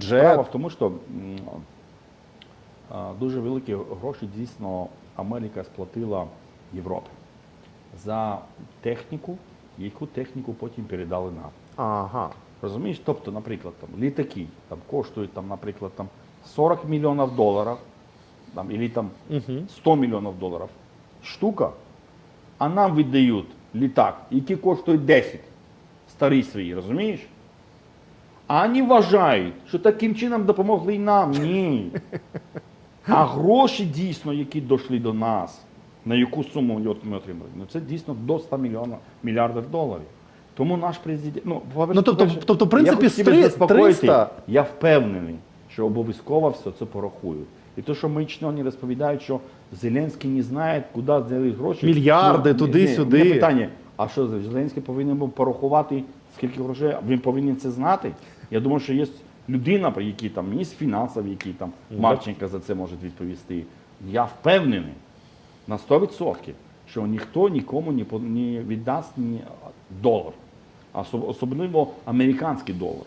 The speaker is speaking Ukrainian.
Справа в тому, що дуже великі гроші дійсно Америка сплатила Європі за техніку, яку техніку потім передали нам. Ага. Розумієш? Тобто, наприклад, там, літаки там, коштують, там, наприклад, там, 40 мільйонів доларів, там, або там, 100 мільйонів доларів штука, а нам віддають літак, який коштує 10, старий свій, розумієш? А вони вважають, що таким чином допомогли й нам. Ні. А гроші дійсно, які дійшли до нас, на яку суму ми отримали, ну це дійсно до 100 мільйонів мільярдів доларів. Тому наш президент. Ну, Ну, тобто- тобто, в принципі, я хочу тебе з три- заспокоїти. 300 Я впевнений, що обов'язково все це порахують. І те, що ми чиновні розповідають, що Зеленський не знає, куди взяли гроші. Мільярди Ну, туди-сюди. питання, а що Зеленський повинен був порахувати, скільки грошей, він повинен це знати. Я думаю, що є людина, який там міністр фінансів, який там Марченко за це може відповісти. Я впевнений на 100%, що ніхто нікому не, віддасть ні долар, особливо американський долар.